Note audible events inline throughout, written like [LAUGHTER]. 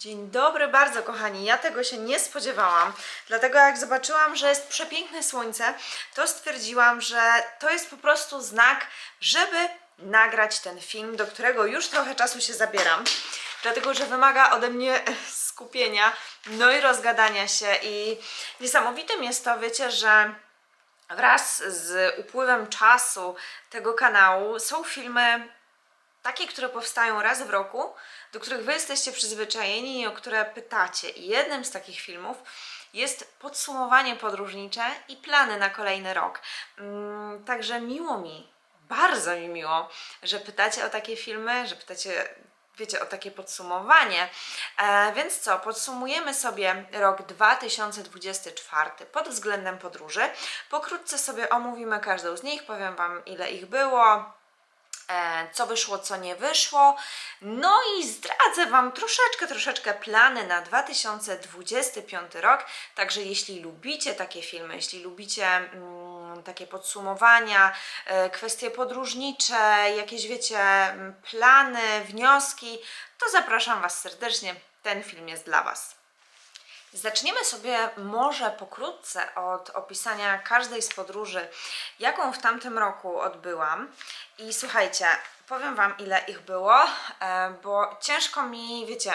Dzień dobry bardzo kochani, ja tego się nie spodziewałam, dlatego jak zobaczyłam, że jest przepiękne słońce, to stwierdziłam, że to jest po prostu znak, żeby nagrać ten film, do którego już trochę czasu się zabieram, dlatego że wymaga ode mnie [LAUGHS] skupienia, no i rozgadania się. I niesamowitym jest to, wiecie, że wraz z upływem czasu tego kanału są filmy takie, które powstają raz w roku, do których wy jesteście przyzwyczajeni i o które pytacie. I jednym z takich filmów jest podsumowanie podróżnicze i plany na kolejny rok. Mm, Także miło mi, bardzo mi miło, że pytacie o takie filmy, że pytacie wiecie, o takie podsumowanie. E, więc co, podsumujemy sobie rok 2024 pod względem podróży. Pokrótce sobie omówimy każdą z nich, powiem Wam ile ich było, co wyszło, co nie wyszło. No i zdradzę Wam troszeczkę, troszeczkę plany na 2025 rok. Także jeśli lubicie takie filmy, jeśli lubicie mm, takie podsumowania, e, kwestie podróżnicze, jakieś wiecie, plany, wnioski, to zapraszam Was serdecznie. Ten film jest dla Was. Zaczniemy sobie może pokrótce od opisania każdej z podróży, jaką w tamtym roku odbyłam. I słuchajcie, powiem Wam, ile ich było, e, bo ciężko mi, wiecie,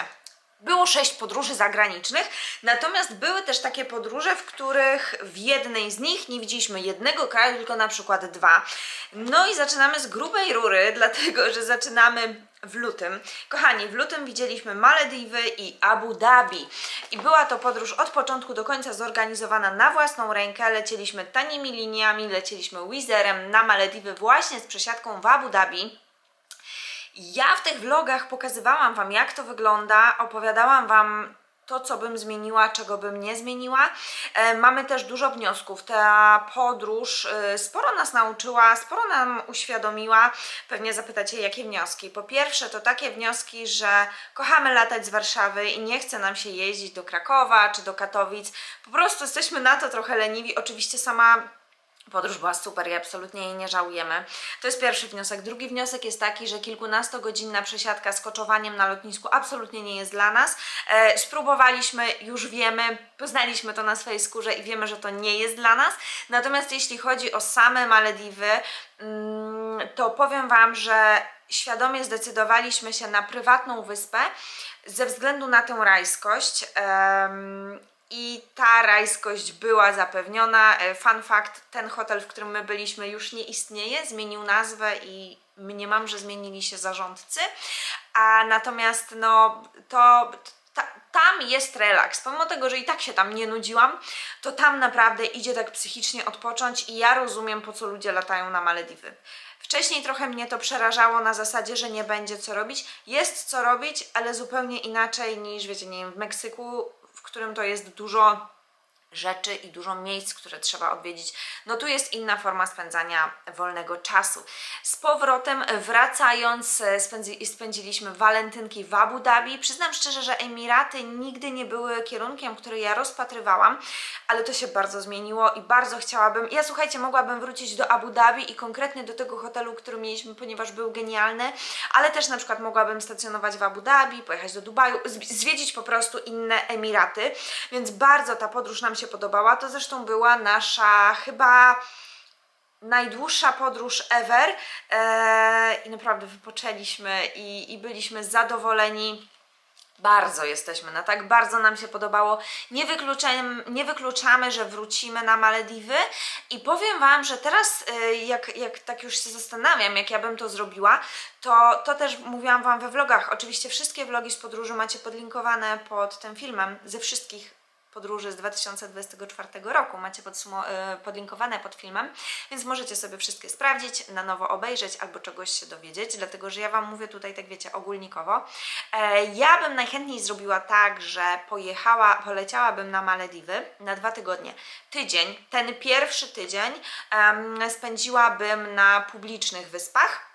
było sześć podróży zagranicznych, natomiast były też takie podróże, w których w jednej z nich nie widzieliśmy jednego kraju, tylko na przykład dwa. No i zaczynamy z grubej rury, [LAUGHS] dlatego że zaczynamy w lutym. Kochani, w lutym widzieliśmy Malediwy i Abu Dhabi. I była to podróż od początku do końca zorganizowana na własną rękę. Lecieliśmy tanimi liniami, lecieliśmy Wizerem na Malediwy właśnie z przesiadką w Abu Dhabi. Ja w tych vlogach pokazywałam Wam, jak to wygląda, opowiadałam Wam to, co bym zmieniła, czego bym nie zmieniła. E, mamy też dużo wniosków. Ta podróż e, sporo nas nauczyła, sporo nam uświadomiła. Pewnie zapytacie, jakie wnioski. Po pierwsze, to takie wnioski, że kochamy latać z Warszawy i nie chce nam się jeździć do Krakowa czy do Katowic. Po prostu jesteśmy na to trochę leniwi. Oczywiście sama Podróż była super i absolutnie jej nie żałujemy. To jest pierwszy wniosek. Drugi wniosek jest taki, że kilkunastogodzinna przesiadka z koczowaniem na lotnisku absolutnie nie jest dla nas. E, spróbowaliśmy, już wiemy, poznaliśmy to na swojej skórze i wiemy, że to nie jest dla nas. Natomiast jeśli chodzi o same Malediwy, mm, to powiem Wam, że świadomie zdecydowaliśmy się na prywatną wyspę ze względu na tę rajskość. I ta rajskość była zapewniona. E, Fun fact, ten hotel, w którym my byliśmy już nie istnieje, zmienił nazwę i mniemam, że zmienili się zarządcy. A natomiast no to ta, tam jest relaks. Pomimo tego, że i tak się tam nie nudziłam, to tam naprawdę idzie tak psychicznie odpocząć i ja rozumiem, po co ludzie latają na Malediwy. Wcześniej trochę mnie to przerażało na zasadzie, że nie będzie co robić. Jest co robić, ale zupełnie inaczej niż, wiecie, nie wiem, w Meksyku, którym to jest dużo rzeczy i dużo miejsc, które trzeba odwiedzić. No tu jest inna forma spędzania wolnego czasu. Z powrotem wracając e, spędzi, spędziliśmy walentynki w Abu Dhabi. Przyznam szczerze, że Emiraty nigdy nie były kierunkiem, który ja rozpatrywałam, ale to się bardzo zmieniło i bardzo chciałabym. Ja słuchajcie, mogłabym wrócić do Abu Dhabi i konkretnie do tego hotelu, który mieliśmy, ponieważ był genialny, ale też na przykład mogłabym stacjonować w Abu Dhabi, pojechać do Dubaju, zw- zwiedzić po prostu inne Emiraty, więc bardzo ta podróż nam się podobała. To zresztą była nasza chyba najdłuższa podróż ever eee, i naprawdę wypoczęliśmy i, i byliśmy zadowoleni. Bardzo jesteśmy na tak, bardzo nam się podobało. Nie nie wykluczamy, że wrócimy na Malediwy i powiem Wam, że teraz y, jak, jak tak już się zastanawiam, jak ja bym to zrobiła, to, to też mówiłam Wam we vlogach. Oczywiście wszystkie vlogi z podróży macie podlinkowane pod tym filmem, ze wszystkich podróży z 2024 roku. Macie y, podlinkowane pod filmem, więc możecie sobie wszystkie sprawdzić, na nowo obejrzeć albo czegoś się dowiedzieć, dlatego że ja Wam mówię tutaj, tak wiecie, ogólnikowo. E, ja bym najchętniej zrobiła tak, że pojechała, poleciałabym na Malediwy na dwa tygodnie. Tydzień, ten pierwszy tydzień spędziłabym na publicznych wyspach,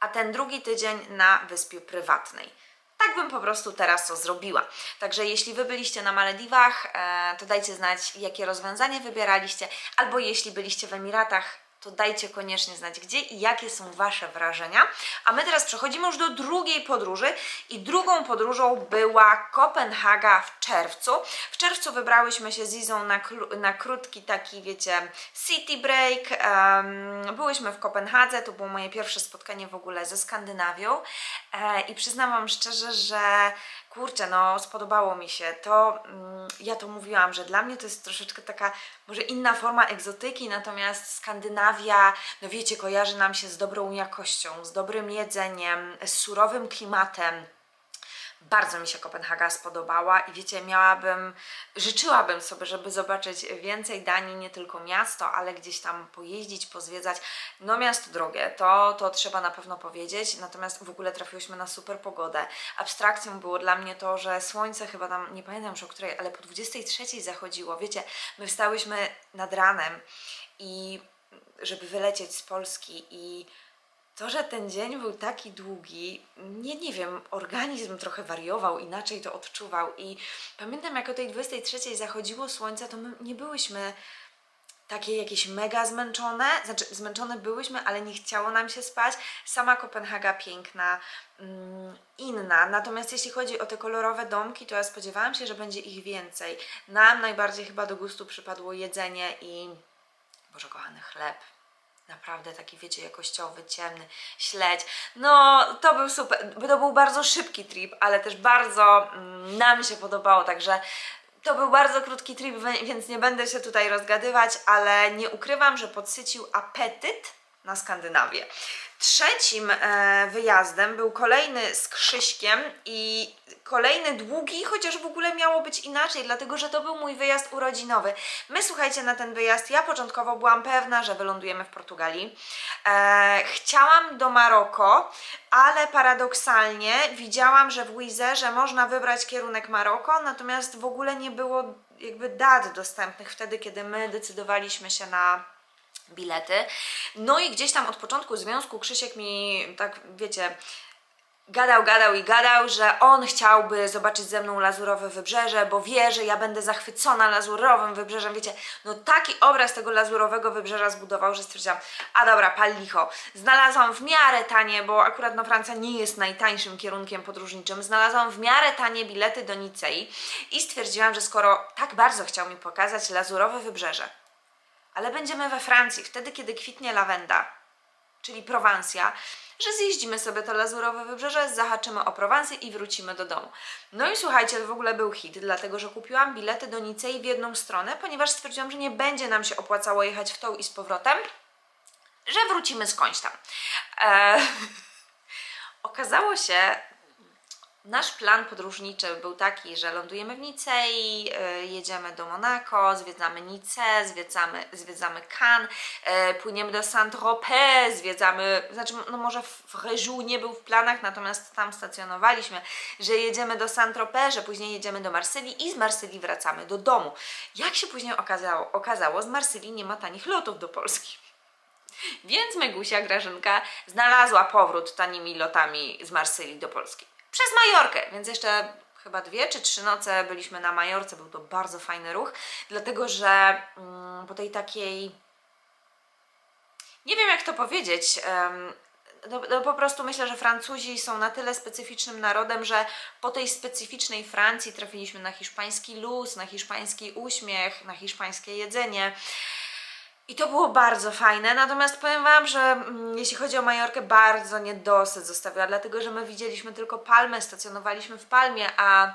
a ten drugi tydzień na wyspie prywatnej. Tak bym po prostu teraz to zrobiła. Także jeśli Wy byliście na Malediwach, e, to dajcie znać, jakie rozwiązanie wybieraliście, albo jeśli byliście w Emiratach, to dajcie koniecznie znać gdzie i jakie są Wasze wrażenia. A my teraz przechodzimy już do drugiej podróży i drugą podróżą była Kopenhaga w czerwcu. W czerwcu wybrałyśmy się z Izą na, na krótki taki, wiecie, city break. Em, byłyśmy w Kopenhadze, to było moje pierwsze spotkanie w ogóle ze Skandynawią e, i przyznam Wam szczerze, że kurczę, no spodobało mi się. To mm, ja to mówiłam, że dla mnie to jest troszeczkę taka może inna forma egzotyki, natomiast Skandynawia, no wiecie, kojarzy nam się z dobrą jakością, z dobrym jedzeniem, z surowym klimatem. Bardzo mi się Kopenhaga spodobała i wiecie, miałabym, życzyłabym sobie, żeby zobaczyć więcej Danii, nie tylko miasto, ale gdzieś tam pojeździć, pozwiedzać. No miasto drogie, to, to trzeba na pewno powiedzieć, natomiast w ogóle trafiłyśmy na super pogodę. Abstrakcją było dla mnie to, że słońce chyba tam, nie pamiętam już o której, ale po 23 zachodziło. Wiecie, my wstałyśmy nad ranem i żeby wylecieć z Polski i to, że ten dzień był taki długi, nie, nie wiem, organizm trochę wariował, inaczej to odczuwał i pamiętam jak o tej 23 zachodziło słońce, to my nie byłyśmy takie jakieś mega zmęczone, znaczy zmęczone byłyśmy, ale nie chciało nam się spać. Sama Kopenhaga piękna, mm, inna. Natomiast jeśli chodzi o te kolorowe domki, to ja spodziewałam się, że będzie ich więcej. Nam najbardziej chyba do gustu przypadło jedzenie i, Boże kochany, chleb. Naprawdę taki, wiecie, jakościowy, ciemny, śledź. No, to był super. To był bardzo szybki trip, ale też bardzo mm, nam się podobało, także to był bardzo krótki trip, wi- więc nie będę się tutaj rozgadywać, ale nie ukrywam, że podsycił apetyt na Skandynawię. Trzecim e, wyjazdem był kolejny z Krzyśkiem i kolejny długi, chociaż w ogóle miało być inaczej, dlatego że to był mój wyjazd urodzinowy. My słuchajcie, na ten wyjazd ja początkowo byłam pewna, że wylądujemy w Portugalii. E, chciałam do Maroko, ale paradoksalnie widziałam, że w Wizerze można wybrać kierunek Maroko, natomiast w ogóle nie było jakby dat dostępnych wtedy, kiedy my decydowaliśmy się na bilety. No i gdzieś tam od początku związku Krzysiek mi tak, wiecie, gadał, gadał i gadał, że on chciałby zobaczyć ze mną lazurowe wybrzeże, bo wie, że ja będę zachwycona lazurowym wybrzeżem. Wiecie, no taki obraz tego lazurowego wybrzeża zbudował, że stwierdziłam, a dobra, pal licho. Znalazłam w miarę tanie, bo akurat no Francja nie jest najtańszym kierunkiem podróżniczym, znalazłam w miarę tanie bilety do Nicei i stwierdziłam, że skoro tak bardzo chciał mi pokazać lazurowe wybrzeże, ale będziemy we Francji, wtedy kiedy kwitnie lawenda, czyli Prowansja, że zjeździmy sobie to lazurowe wybrzeże, zahaczymy o Prowansję i wrócimy do domu. No i słuchajcie, to w ogóle był hit, dlatego że kupiłam bilety do Nicei w jedną stronę, ponieważ stwierdziłam, że nie będzie nam się opłacało jechać w tą i z powrotem, że wrócimy skądś tam. E, [LAUGHS] okazało się, Nasz plan podróżniczy był taki, że lądujemy w Nicei, y, jedziemy do Monako, zwiedzamy Nicę, zwiedzamy, zwiedzamy Cannes, y, płyniemy do Saint-Tropez, zwiedzamy, znaczy no może w Réjou nie był w planach, natomiast tam stacjonowaliśmy, że jedziemy do Saint-Tropez, że później jedziemy do Marsylii i z Marsylii wracamy do domu. Jak się później okazało, okazało z Marsylii nie ma tanich lotów do Polski. Więc Megusia Grażynka znalazła powrót tanimi lotami z Marsylii do Polski. Przez Majorkę, więc jeszcze chyba dwie czy trzy noce byliśmy na Majorce. Był to bardzo fajny ruch, dlatego że mm, po tej takiej. Nie wiem jak to powiedzieć. no po prostu myślę, że Francuzi są na tyle specyficznym narodem, że po tej specyficznej Francji trafiliśmy na hiszpański luz, na hiszpański uśmiech, na hiszpańskie jedzenie. I to było bardzo fajne, natomiast powiem Wam, że mm, jeśli chodzi o Majorkę, bardzo niedosyt zostawiła, dlatego że my widzieliśmy tylko Palmę, stacjonowaliśmy w Palmie, a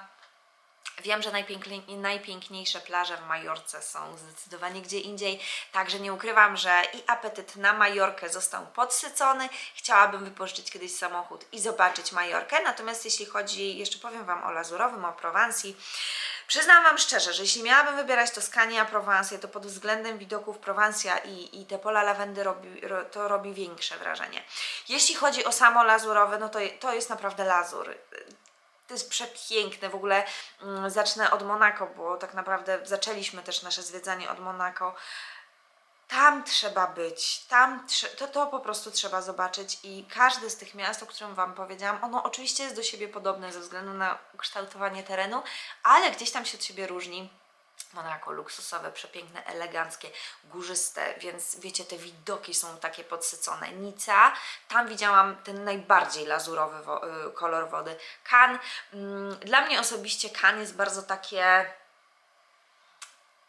wiem, że najpiękniej, najpiękniejsze plaże w Majorce są zdecydowanie gdzie indziej, także nie ukrywam, że i apetyt na Majorkę został podsycony. Chciałabym wypożyczyć kiedyś samochód i zobaczyć Majorkę, natomiast jeśli chodzi, jeszcze powiem Wam o Lazurowym, o Prowansji, Przyznam Wam szczerze, że jeśli miałabym wybierać Toskanię a Prowansję, to pod względem widoków Prowansja i, i te pola lawendy robi, ro, to robi większe wrażenie. Jeśli chodzi o samo lazurowe, no to, to jest naprawdę lazur. To jest przepiękne. W ogóle mm, zacznę od Monako, bo tak naprawdę zaczęliśmy też nasze zwiedzanie od Monako. Tam trzeba być, tam to, to po prostu trzeba zobaczyć i każde z tych miast, o którym Wam powiedziałam, ono oczywiście jest do siebie podobne ze względu na ukształtowanie terenu, ale gdzieś tam się od siebie różni. Monako luksusowe, przepiękne, eleganckie, górzyste, więc wiecie, te widoki są takie podsycone. Nica, tam widziałam ten najbardziej lazurowy wo- y, kolor wody. Kan, mm, dla mnie osobiście kan jest bardzo takie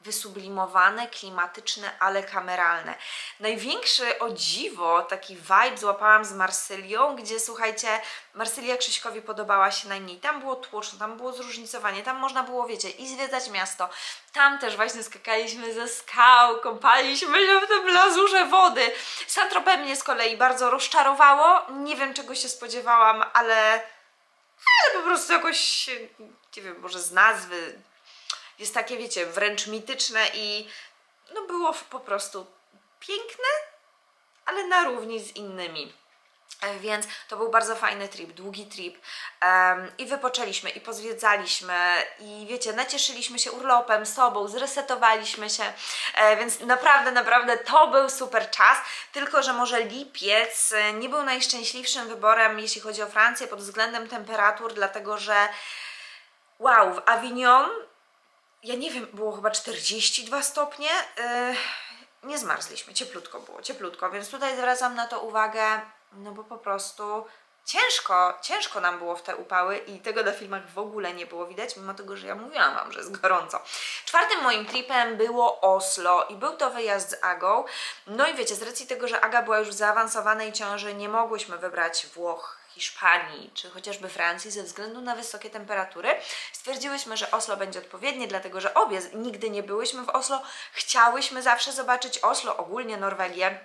wysublimowane, klimatyczne, ale kameralne. Największy o dziwo taki vibe złapałam z Marsylią, gdzie słuchajcie, Marsylia Krzyśkowi podobała się najmniej. Tam było tłoczno, tam było zróżnicowanie, tam można było, wiecie, i zwiedzać miasto. Tam też właśnie skakaliśmy ze skał, kąpaliśmy się w tym lazurze wody. Saint-Tropez mnie z kolei bardzo rozczarowało. Nie wiem czego się spodziewałam, ale ale po prostu jakoś, nie wiem, może z nazwy jest takie, wiecie, wręcz mityczne i no było po prostu piękne, ale na równi z innymi. E, Więc to był bardzo fajny trip, długi trip. Em, i wypoczęliśmy i pozwiedzaliśmy i wiecie, nacieszyliśmy się urlopem, sobą, zresetowaliśmy się, e, więc naprawdę, naprawdę to był super czas, tylko że może lipiec e, nie był najszczęśliwszym wyborem, jeśli chodzi o Francję pod względem temperatur, dlatego że wow, w Avignon ja nie wiem, było chyba 42 stopnie. Yy, nie zmarzliśmy, cieplutko było, cieplutko, więc tutaj zwracam na to uwagę, no bo po prostu ciężko, ciężko nam było w te upały i tego na filmach w ogóle nie było widać, mimo tego, że ja mówiłam Wam, że jest gorąco. Czwartym moim tripem było Oslo i był to wyjazd z Agą. No i wiecie, z racji tego, że Aga była już w zaawansowanej ciąży, nie mogłyśmy wybrać Włoch, Hiszpanii czy chociażby Francji ze względu na wysokie temperatury, stwierdziłyśmy, że Oslo będzie odpowiednie, dlatego że obie nigdy nie byłyśmy w Oslo. Chciałyśmy zawsze zobaczyć Oslo, ogólnie Norwegię.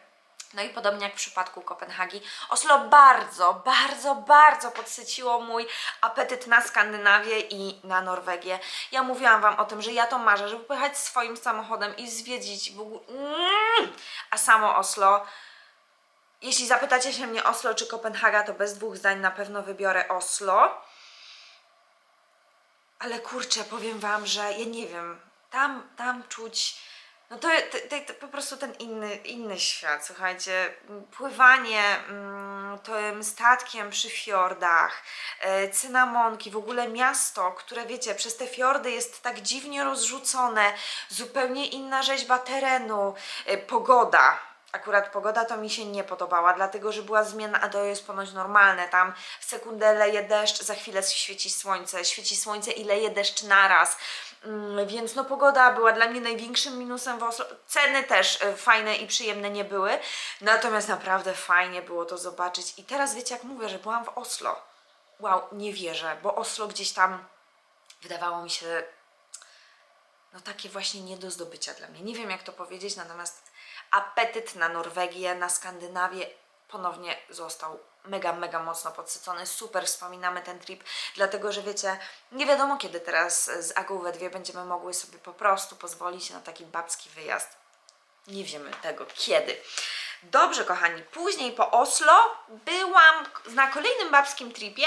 No i podobnie jak w przypadku Kopenhagi, Oslo bardzo, bardzo, bardzo podsyciło mój apetyt na Skandynawię i na Norwegię. Ja mówiłam Wam o tym, że ja to marzę, żeby pojechać swoim samochodem i zwiedzić w ogóle... Mm! A samo Oslo jeśli zapytacie się mnie Oslo czy Kopenhaga, to bez dwóch zdań na pewno wybiorę Oslo. Ale kurczę, powiem Wam, że ja nie wiem, tam, tam czuć, no to, to, to, to po prostu ten inny, inny świat, słuchajcie, pływanie mm, tym statkiem przy fiordach, e, cynamonki, w ogóle miasto, które wiecie, przez te fiordy jest tak dziwnie rozrzucone, zupełnie inna rzeźba terenu, e, pogoda, Akurat pogoda to mi się nie podobała, dlatego że była zmiana, a to jest ponoć normalne. Tam w sekundę leje deszcz, za chwilę świeci słońce, świeci słońce i leje deszcz naraz. Mm, więc no pogoda była dla mnie największym minusem w Oslo. Ceny też e, fajne i przyjemne nie były, natomiast naprawdę fajnie było to zobaczyć. I teraz wiecie jak mówię, że byłam w Oslo. Wow, nie wierzę, bo Oslo gdzieś tam wydawało mi się no takie właśnie nie do zdobycia dla mnie. Nie wiem jak to powiedzieć, natomiast apetyt na Norwegię, na Skandynawię ponownie został mega, mega mocno podsycony. Super wspominamy ten trip, dlatego że wiecie, nie wiadomo kiedy teraz z Agą we dwie będziemy mogły sobie po prostu pozwolić na taki babski wyjazd. Nie wiemy tego kiedy. Dobrze, kochani, później po Oslo byłam na kolejnym babskim tripie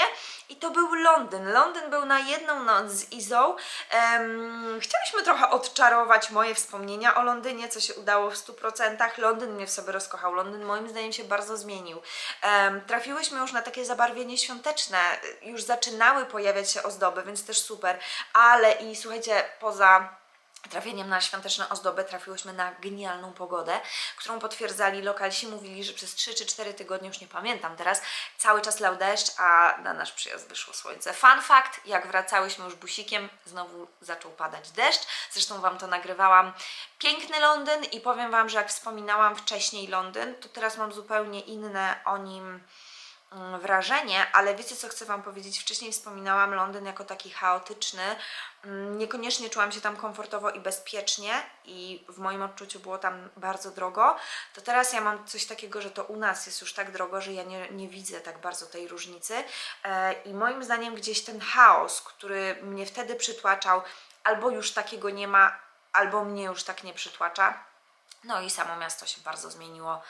i to był Londyn. Londyn był na jedną noc z Izą. Em, chcieliśmy trochę odczarować moje wspomnienia o Londynie, co się udało w 100%. Londyn mnie w sobie rozkochał. Londyn moim zdaniem się bardzo zmienił. Em, trafiłyśmy już na takie zabarwienie świąteczne. Już zaczynały pojawiać się ozdoby, więc też super. Ale i słuchajcie, poza trafieniem na świąteczne ozdoby trafiłyśmy na genialną pogodę, którą potwierdzali lokalsi. Mówili, że przez 3 czy 4 tygodnie, już nie pamiętam teraz, cały czas lał deszcz, a na nasz przyjazd wyszło słońce. Fun fact, jak wracałyśmy już busikiem, znowu zaczął padać deszcz. Zresztą Wam to nagrywałam. Piękny Londyn i powiem Wam, że jak wspominałam wcześniej Londyn, to teraz mam zupełnie inne o nim wrażenie, ale wiecie co chcę Wam powiedzieć? Wcześniej wspominałam Londyn jako taki chaotyczny. Mm, Niekoniecznie czułam się tam komfortowo i bezpiecznie i w moim odczuciu było tam bardzo drogo. To teraz ja mam coś takiego, że to u nas jest już tak drogo, że ja nie, nie widzę tak bardzo tej różnicy. E, I moim zdaniem gdzieś ten chaos, który mnie wtedy przytłaczał, albo już takiego nie ma, albo mnie już tak nie przytłacza. No i samo miasto się bardzo zmieniło.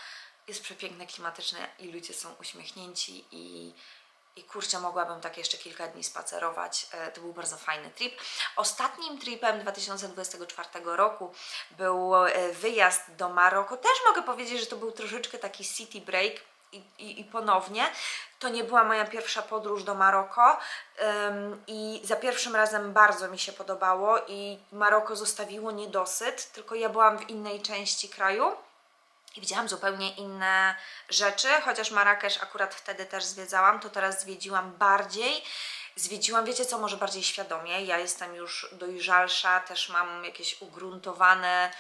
Jest przepiękne, klimatyczne i ludzie są uśmiechnięci i, i kurczę, mogłabym tak jeszcze kilka dni spacerować. E, To był bardzo fajny trip. Ostatnim tripem 2024 roku był e, wyjazd do Maroko. Też mogę powiedzieć, że to był troszeczkę taki city break. i, i, i ponownie. To nie była moja pierwsza podróż do Maroko ym, i za pierwszym razem bardzo mi się podobało i Maroko zostawiło niedosyt, tylko ja byłam w innej części kraju i widziałam zupełnie inne rzeczy, chociaż Marrakesz akurat wtedy też zwiedzałam, to teraz zwiedziłam bardziej. Zwiedziłam, wiecie co, może bardziej świadomie. Ja jestem już dojrzalsza, też mam jakieś ugruntowane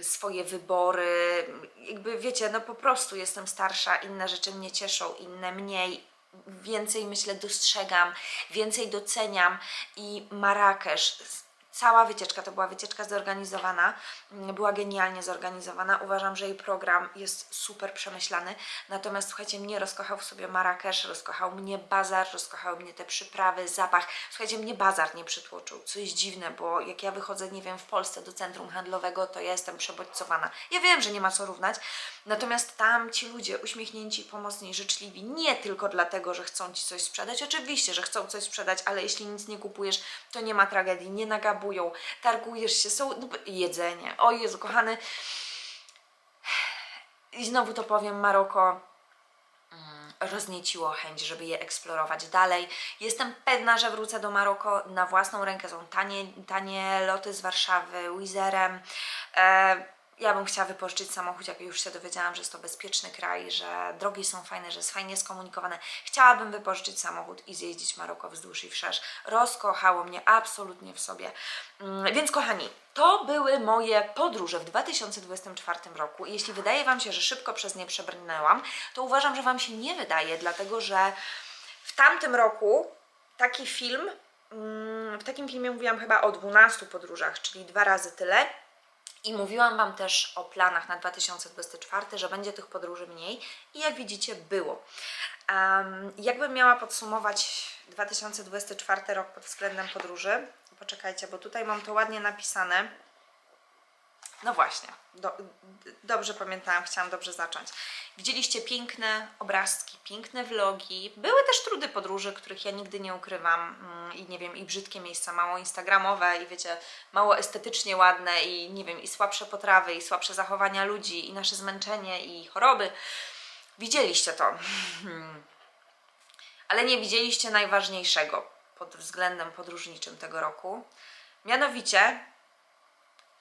swoje wybory. Jakby wiecie, no po prostu jestem starsza, inne rzeczy mnie cieszą, inne mniej. Więcej myślę dostrzegam, więcej doceniam i Marrakesz Cała wycieczka to była wycieczka zorganizowana, mm, była genialnie zorganizowana. Uważam, że jej program jest super przemyślany. Natomiast słuchajcie, mnie rozkochał w sobie Marrakesz, rozkochał mnie bazar, rozkochały mnie te przyprawy, zapach. Słuchajcie, mnie bazar nie przytłoczył, co jest dziwne, bo jak ja wychodzę, nie wiem, w Polsce do centrum handlowego, to ja jestem przebodźcowana. Ja wiem, że nie ma co równać, natomiast tam ci ludzie uśmiechnięci, pomocni, życzliwi, nie tylko dlatego, że chcą ci coś sprzedać. Oczywiście, że chcą coś sprzedać, ale jeśli nic nie kupujesz, to nie ma tragedii, nie targujesz się, są no, jedzenie. O Jezu, kochany. I znowu to powiem, Maroko mm, roznieciło chęć, żeby je eksplorować dalej. Jestem pewna, że wrócę do Maroko na własną rękę. Są tanie, tanie loty z Warszawy, Wizerem. E, ja bym chciała wypożyczyć samochód, jak już się dowiedziałam, że jest to bezpieczny kraj, że drogi są fajne, że jest fajnie skomunikowane. Chciałabym wypożyczyć samochód i zjeździć Maroko wzdłuż i wszerz. Rozkochało mnie absolutnie w sobie. Mm, Więc kochani, to były moje podróże w 2024 roku. Jeśli wydaje Wam się, że szybko przez nie przebrnęłam, to uważam, że Wam się nie wydaje, dlatego że w tamtym roku taki film, mm, w takim filmie mówiłam chyba o 12 podróżach, czyli dwa razy tyle. I mówiłam Wam też o planach na 2024, że będzie tych podróży mniej i jak widzicie było. Um, jakbym miała podsumować 2024 rok pod względem podróży, poczekajcie, bo tutaj mam to ładnie napisane. No właśnie, do, dobrze pamiętałam, chciałam dobrze zacząć. Widzieliście piękne obrazki, piękne vlogi. Były też trudy podróży, których ja nigdy nie ukrywam. Mm, I nie wiem, i brzydkie miejsca, mało instagramowe, i wiecie, mało estetycznie ładne, i nie wiem, i słabsze potrawy, i słabsze zachowania ludzi, i nasze zmęczenie, i choroby. Widzieliście to. [LAUGHS] Ale nie widzieliście najważniejszego pod względem podróżniczym tego roku. Mianowicie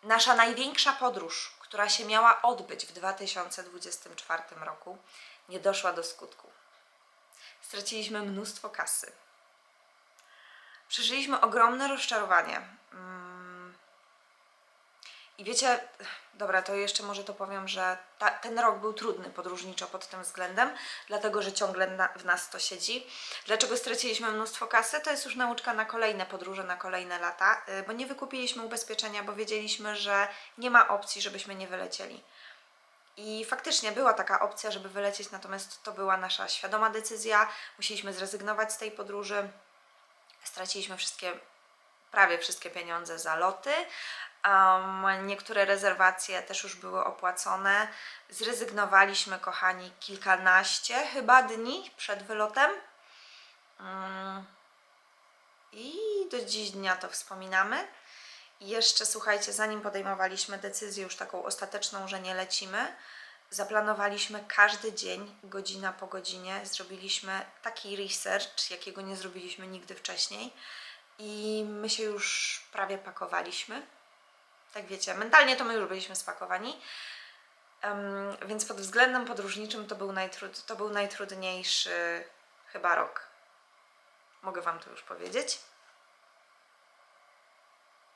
nasza największa podróż, która się miała odbyć w 2024 roku, nie doszła do skutku. Straciliśmy mnóstwo kasy. Przeżyliśmy ogromne rozczarowanie. I wiecie, dobra, to jeszcze może to powiem, że ta, ten rok był trudny podróżniczo pod tym względem, dlatego że ciągle na, w nas to siedzi. Dlaczego straciliśmy mnóstwo kasy? To jest już nauczka na kolejne podróże, na kolejne lata, y, bo nie wykupiliśmy ubezpieczenia, bo wiedzieliśmy, że nie ma opcji, żebyśmy nie wylecieli. I faktycznie była taka opcja, żeby wylecieć, natomiast to była nasza świadoma decyzja. Musieliśmy zrezygnować z tej podróży. Straciliśmy wszystkie, prawie wszystkie pieniądze za loty. Um, niektóre rezerwacje też już były opłacone. Zrezygnowaliśmy, kochani, kilkanaście chyba dni przed wylotem. Mm. I do dziś dnia to wspominamy. Jeszcze słuchajcie, zanim podejmowaliśmy decyzję już taką ostateczną, że nie lecimy, zaplanowaliśmy każdy dzień, godzina po godzinie. Zrobiliśmy taki research, jakiego nie zrobiliśmy nigdy wcześniej. I my się już prawie pakowaliśmy. Tak wiecie, mentalnie to my już byliśmy spakowani. Em, więc pod względem podróżniczym to był, najtrud, to był najtrudniejszy chyba rok. Mogę Wam to już powiedzieć.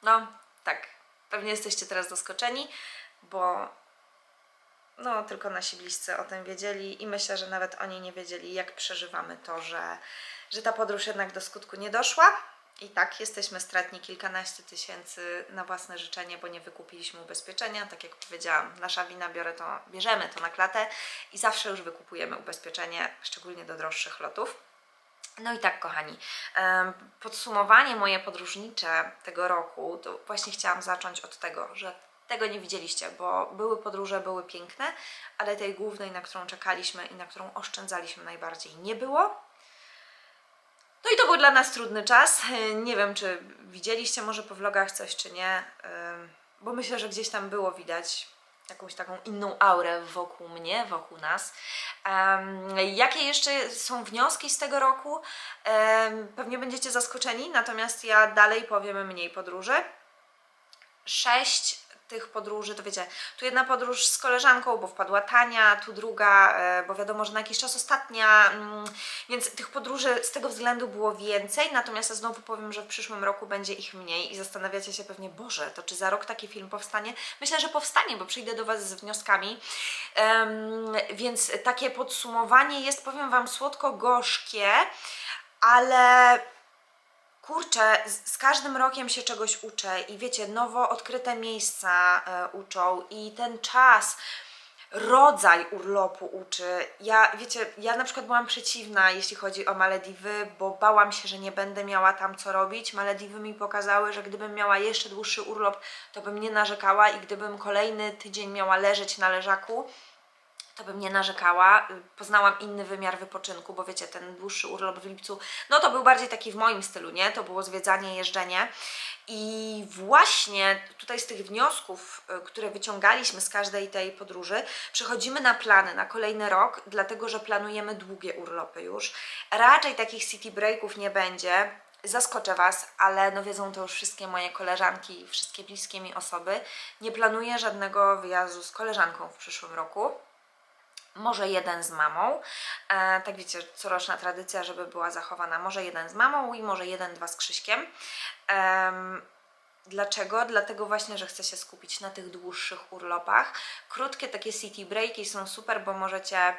No, tak. Pewnie jesteście teraz zaskoczeni, bo no, tylko nasi bliscy o tym wiedzieli i myślę, że nawet oni nie wiedzieli, jak przeżywamy to, że, że ta podróż jednak do skutku nie doszła. I tak, jesteśmy stratni kilkanaście tysięcy na własne życzenie, bo nie wykupiliśmy ubezpieczenia. Tak jak powiedziałam, nasza wina, biorę to, bierzemy to na klatę i zawsze już wykupujemy ubezpieczenie, szczególnie do droższych lotów. No i tak, kochani, podsumowanie moje podróżnicze tego roku, to właśnie chciałam zacząć od tego, że tego nie widzieliście, bo były podróże, były piękne, ale tej głównej, na którą czekaliśmy i na którą oszczędzaliśmy najbardziej, nie było. No i to był dla nas trudny czas. Nie wiem, czy widzieliście może po vlogach coś, czy nie, em, bo myślę, że gdzieś tam było widać. jakąś taką inną aurę wokół mnie, wokół nas. Jakie jeszcze są wnioski z tego roku? Pewnie będziecie zaskoczeni, natomiast ja dalej powiem mniej podróży. Sześć tych podróży, to wiecie, tu jedna podróż z koleżanką, bo wpadła Tania, tu druga, e, bo wiadomo, że na jakiś czas ostatnia, mm, więc tych podróży z tego względu było więcej, natomiast ja znowu powiem, że w przyszłym roku będzie ich mniej i zastanawiacie się pewnie, Boże, to czy za rok taki film powstanie? Myślę, że powstanie, bo przyjdę do Was z wnioskami, więc takie podsumowanie jest, powiem Wam, słodko-gorzkie, ale kurczę, z, każdym rokiem się czegoś uczę i wiecie, nowo odkryte miejsca e, uczą i ten czas, rodzaj urlopu uczy. Ja, wiecie, ja na przykład byłam przeciwna, jeśli chodzi o Malediwy, bo bałam się, że nie będę miała tam co robić. Malediwy mi pokazały, że gdybym miała jeszcze dłuższy urlop, to bym nie narzekała i gdybym kolejny tydzień miała leżeć na leżaku, to bym nie narzekała. Y, Poznałam inny wymiar wypoczynku, bo wiecie, ten dłuższy urlop w lipcu, no to był bardziej taki w moim stylu, nie? To było zwiedzanie, jeżdżenie. I właśnie tutaj z tych wniosków, y, które wyciągaliśmy z każdej tej podróży, przechodzimy na plany na kolejny rok, dlatego że planujemy długie urlopy już. Raczej takich city breaków nie będzie. Zaskoczę Was, ale no wiedzą to już wszystkie moje koleżanki i wszystkie bliskie mi osoby. Nie planuję żadnego wyjazdu z koleżanką w przyszłym roku może jeden z mamą. E, tak wiecie, coroczna tradycja, żeby była zachowana. Może jeden z mamą i może jeden, dwa z Krzyśkiem. Em, Dlaczego? Dlatego właśnie, że chcę się skupić na tych dłuższych urlopach. Krótkie takie city breaki są super, bo możecie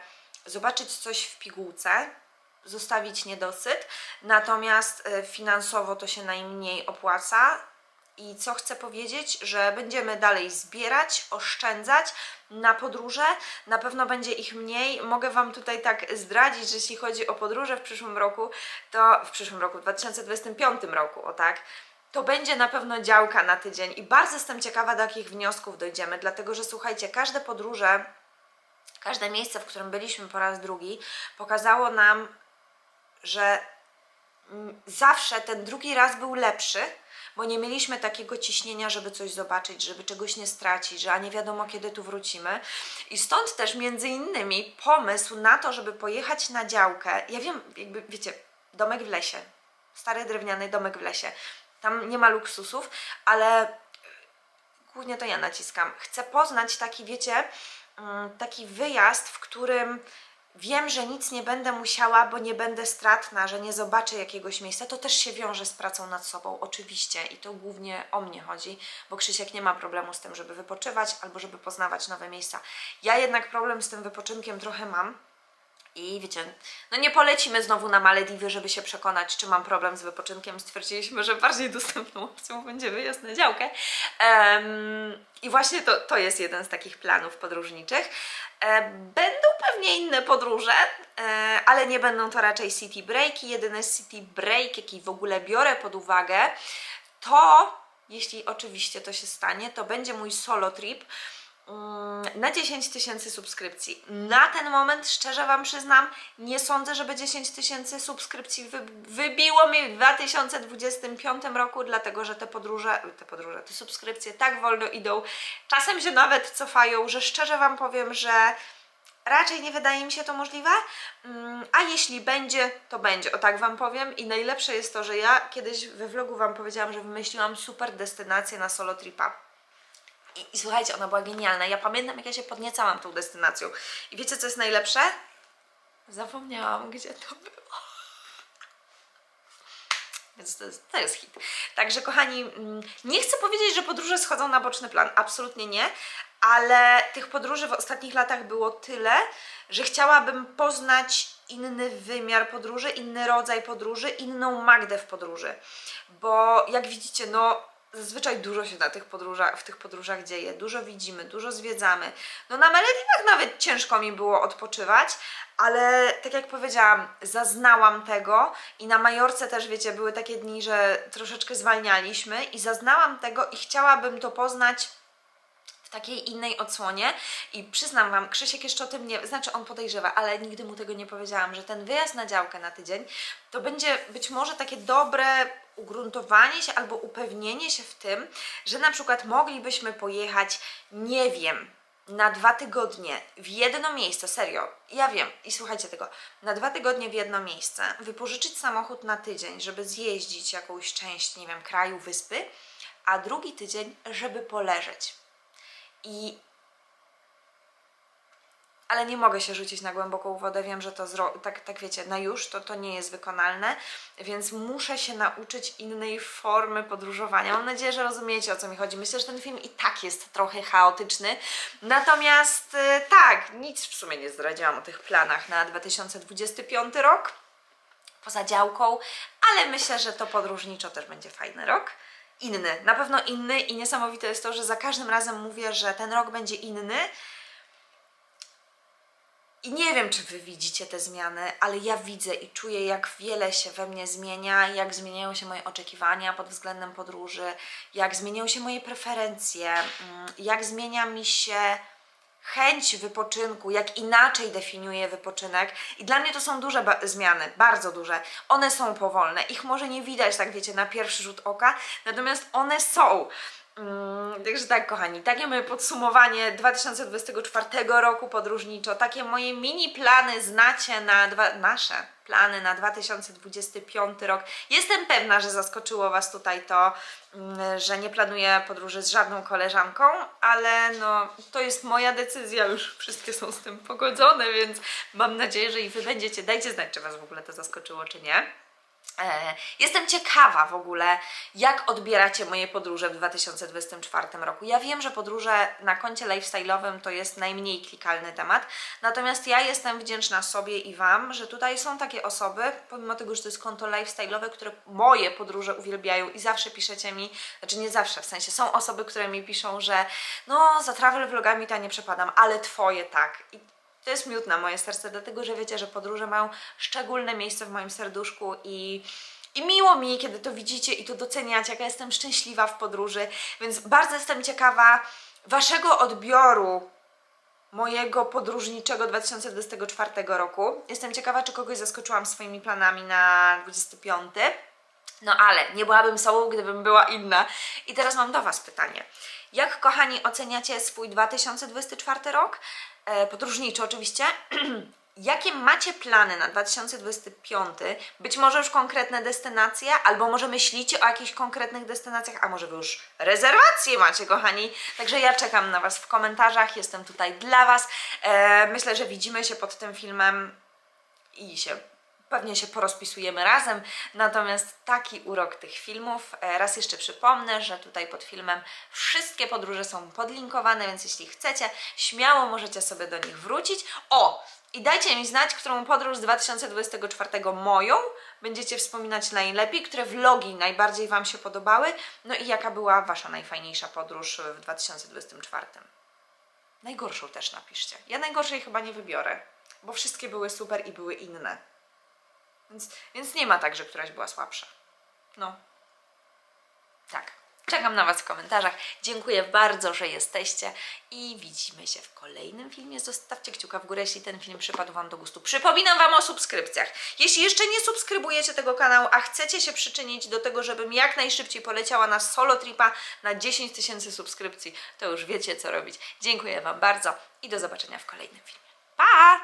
zobaczyć coś w pigułce, zostawić niedosyt, natomiast e, finansowo to się najmniej opłaca. I co chcę powiedzieć, że będziemy dalej zbierać, oszczędzać na podróże. Na pewno będzie ich mniej. Mogę Wam tutaj tak zdradzić, że jeśli chodzi o podróże w przyszłym roku, to w przyszłym roku, w 2025 roku, o tak, to będzie na pewno działka na tydzień i bardzo jestem ciekawa, do jakich wniosków dojdziemy, dlatego że słuchajcie, każde podróże, każde miejsce, w którym byliśmy po raz drugi, pokazało nam, że mm, zawsze ten drugi raz był lepszy, bo nie mieliśmy takiego ciśnienia, żeby coś zobaczyć, żeby czegoś nie stracić, że a nie wiadomo kiedy tu wrócimy. I stąd też między innymi pomysł na to, żeby pojechać na działkę. Ja wiem, jakby wiecie, domek w lesie, stary drewniany domek w lesie. Tam nie ma luksusów, ale głównie to ja naciskam. Chcę poznać taki, wiecie, mm, taki wyjazd, w którym wiem, że nic nie będę musiała, bo nie będę stratna, że nie zobaczę jakiegoś miejsca. To też się wiąże z pracą nad sobą, oczywiście, i to głównie o mnie chodzi, bo Krzysiek nie ma problemu z tym, żeby wypoczywać albo żeby poznawać nowe miejsca. Ja jednak problem z tym wypoczynkiem trochę mam. I wiecie, no nie polecimy znowu na Malediwy, żeby się przekonać, czy mam problem z wypoczynkiem. Stwierdziliśmy, że bardziej dostępną opcją będzie wyjazd na działkę. Em, I właśnie to, to jest jeden z takich planów podróżniczych. E, Będą pewnie inne podróże, e, ale nie będą to raczej city breaki. Jedyny city break, jaki w ogóle biorę pod uwagę, to jeśli oczywiście to się stanie, to będzie mój solo trip na 10 tysięcy subskrypcji. Na ten moment, szczerze Wam przyznam, nie sądzę, żeby 10 tysięcy subskrypcji wy, wybiło mi w 2025 roku, dlatego że te podróże, te podróże, te subskrypcje tak wolno idą, czasem się nawet cofają, że szczerze Wam powiem, że raczej nie wydaje mi się to możliwe, Mm, a jeśli będzie, to będzie, o tak Wam powiem i najlepsze jest to, że ja kiedyś we vlogu Wam powiedziałam, że wymyśliłam super destynację na solo tripa. I, I słuchajcie, ona była genialna. Ja pamiętam, jak ja się podniecałam tą destynacją. I wiecie, co jest najlepsze? Zapomniałam, gdzie to było. Więc to jest, to jest hit. Także, kochani, mm, nie chcę powiedzieć, że podróże schodzą na boczny plan. Absolutnie nie. Ale tych podróży w ostatnich latach było tyle, że chciałabym poznać inny wymiar podróży, inny rodzaj podróży, inną Magdę w podróży. Bo jak widzicie, no zazwyczaj dużo się na tych podróżach, w tych podróżach dzieje, dużo widzimy, dużo zwiedzamy. No na Malediwach nawet ciężko mi było odpoczywać, ale tak jak powiedziałam, zaznałam tego i na Majorce też, wiecie, były takie dni, że troszeczkę zwalnialiśmy i zaznałam tego i chciałabym to poznać w takiej innej odsłonie i przyznam Wam, Krzysiek jeszcze o tym nie, znaczy on podejrzewa, ale nigdy mu tego nie powiedziałam, że ten wyjazd na działkę na tydzień to będzie być może takie dobre ugruntowanie się albo upewnienie się w tym, że na przykład moglibyśmy pojechać, nie wiem, na dwa tygodnie w jedno miejsce, serio, ja wiem i słuchajcie tego, na dwa tygodnie w jedno miejsce, wypożyczyć samochód na tydzień, żeby zjeździć jakąś część, nie wiem, kraju, wyspy, a drugi tydzień, żeby poleżeć. I ale nie mogę się rzucić na głęboką wodę, wiem, że to tak, tak wiecie, na już to, to nie jest wykonalne, więc muszę się nauczyć innej formy podróżowania. Mam nadzieję, że rozumiecie o co mi chodzi. Myślę, że ten film i tak jest trochę chaotyczny, natomiast y, tak, nic w sumie nie zdradziłam o tych planach na 2025 rok poza działką, ale myślę, że to podróżniczo też będzie fajny rok. Inny, na pewno inny i niesamowite jest to, że za każdym razem mówię, że ten rok będzie inny, i nie wiem, czy wy widzicie te zmiany, ale ja widzę i czuję, jak wiele się we mnie zmienia, jak zmieniają się moje oczekiwania pod względem podróży, jak zmieniają się moje preferencje, mm, jak zmienia mi się chęć wypoczynku, jak inaczej definiuję wypoczynek. I dla mnie to są duże ba- zmiany, bardzo duże. One są powolne, ich może nie widać, tak wiecie, na pierwszy rzut oka, natomiast one są. Mm, także tak, kochani, takie moje podsumowanie 2024 roku podróżniczo, takie moje mini plany znacie na dwa, nasze plany na 2025 rok. Jestem pewna, że zaskoczyło Was tutaj to, mm, że nie planuję podróży z żadną koleżanką, ale no to jest moja decyzja, już wszystkie są z tym pogodzone, więc mam nadzieję, że i Wy będziecie. Dajcie znać, czy Was w ogóle to zaskoczyło, czy nie. E, Jestem ciekawa w ogóle, jak odbieracie moje podróże w 2024 roku. Ja wiem, że podróże na koncie lifestyle'owym to jest najmniej klikalny temat, natomiast ja jestem wdzięczna sobie i Wam, że tutaj są takie osoby, pomimo tego, że to jest konto lifestyle'owe, które moje podróże uwielbiają i zawsze piszecie mi, znaczy nie zawsze, w sensie są osoby, które mi piszą, że no za travel vlogami to ja nie przepadam, ale Twoje tak. I to jest miód na moje serce, dlatego że wiecie, że podróże mają szczególne miejsce w moim serduszku i, i miło mi, kiedy to widzicie i to doceniacie, jaka jestem szczęśliwa w podróży, więc bardzo jestem ciekawa Waszego odbioru mojego podróżniczego 2024 roku. Jestem ciekawa, czy kogoś zaskoczyłam swoimi planami na 25. No ale nie byłabym sobą, gdybym była inna. I teraz mam do Was pytanie. Jak, kochani, oceniacie swój 2024 rok? E, podróżniczy oczywiście. [CLEARS THROAT] Jakie macie plany na 2025? Być może już konkretne destynacje, albo może myślicie o jakichś konkretnych destynacjach, a może wy już rezerwacje macie, kochani. Także ja czekam na Was w komentarzach, jestem tutaj dla Was. E, myślę, że widzimy się pod tym filmem i się pewnie się porozpisujemy razem. Natomiast taki urok tych filmów. E, Raz jeszcze przypomnę, że tutaj pod filmem wszystkie podróże są podlinkowane, więc jeśli chcecie, śmiało możecie sobie do nich wrócić. O! I dajcie mi znać, którą podróż z 2024 moją będziecie wspominać najlepiej, które vlogi najbardziej Wam się podobały, no i jaka była Wasza najfajniejsza podróż w 2024. Najgorszą też napiszcie. Ja najgorszej chyba nie wybiorę, bo wszystkie były super i były inne. Więc, więc nie ma tak, że któraś była słabsza. No. Tak. Czekam na Was w komentarzach. Dziękuję bardzo, że jesteście i widzimy się w kolejnym filmie. Zostawcie kciuka w górę, jeśli ten film przypadł Wam do gustu. Przypominam Wam o subskrypcjach. Jeśli jeszcze nie subskrybujecie tego kanału, a chcecie się przyczynić do tego, żebym jak najszybciej poleciała na solo tripa na 10 tysięcy subskrypcji, to już wiecie co robić. Dziękuję Wam bardzo i do zobaczenia w kolejnym filmie. Pa!